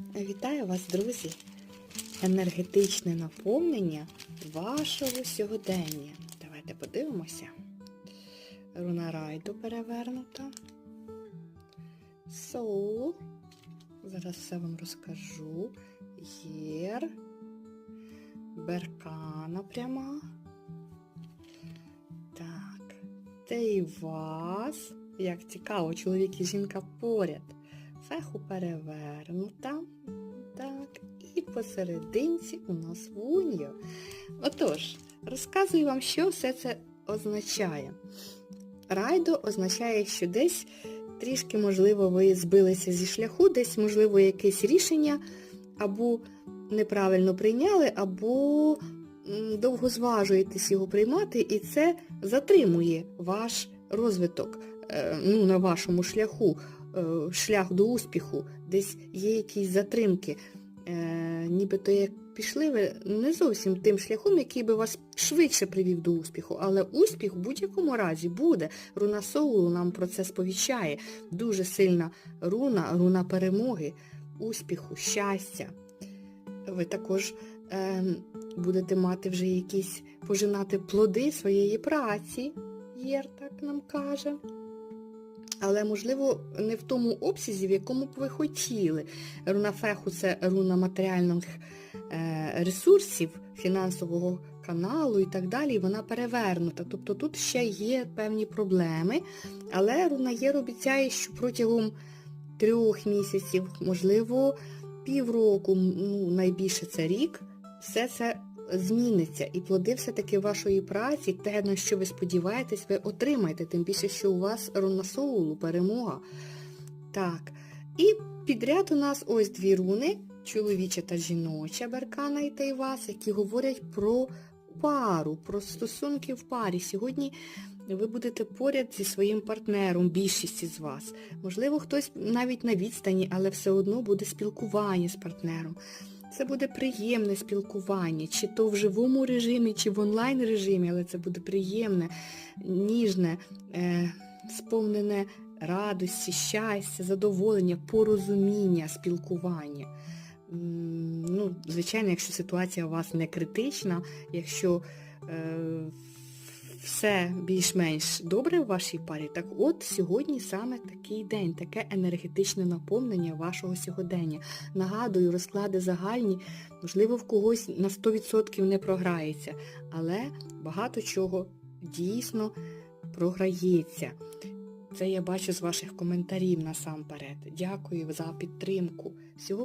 Вітаю вас, друзі! Енергетичне наповнення вашого сьогодення. Давайте подивимося. Руна райду перевернута. Соул. Зараз все вам розкажу. Єр. Беркана пряма. Так. Те і вас. Як цікаво, чоловік і жінка поряд. Феху перевернута. Так, і посерединці у нас вуньо. Отож, розказую вам, що все це означає. Райдо означає, що десь трішки, можливо, ви збилися зі шляху, десь, можливо, якесь рішення або неправильно прийняли, або довго зважуєтесь його приймати, і це затримує ваш розвиток е, ну, на вашому шляху, шлях до успіху, десь є якісь затримки. Е, Нібито як пішли ви не зовсім тим шляхом, який би вас швидше привів до успіху, але успіх в будь-якому разі буде. Руна Соулу нам про це сповіщає. Дуже сильна руна, руна перемоги, успіху, щастя. Ви також е, будете мати вже якісь пожинати плоди своєї праці, Єр так нам каже. Але, можливо, не в тому обсязі, в якому б ви хотіли. Руна феху це руна матеріальних е, ресурсів, фінансового каналу і так далі, і вона перевернута. Тобто тут ще є певні проблеми, але руна Єр обіцяє, що протягом трьох місяців, можливо, півроку, ну, найбільше це рік, все це зміниться. І плоди все-таки вашої праці, те, на що ви сподіваєтесь, ви отримаєте, тим більше, що у вас руна соулу, перемога. Так. І підряд у нас ось дві руни, чоловіча та жіноча Беркана і Тайвас, які говорять про пару, про стосунки в парі. Сьогодні ви будете поряд зі своїм партнером, більшість із вас. Можливо, хтось навіть на відстані, але все одно буде спілкування з партнером. Це буде приємне спілкування, чи то в живому режимі, чи в онлайн режимі, але це буде приємне, ніжне, е, сповнене радості, щастя, задоволення, порозуміння, спілкування. Ну, звичайно, якщо ситуація у вас не критична, якщо е, все більш-менш добре в вашій парі, так от сьогодні саме такий день, таке енергетичне наповнення вашого сьогодення. Нагадую, розклади загальні, можливо, в когось на 100% не програється, але багато чого дійсно програється. Це я бачу з ваших коментарів насамперед. Дякую за підтримку. Всього вам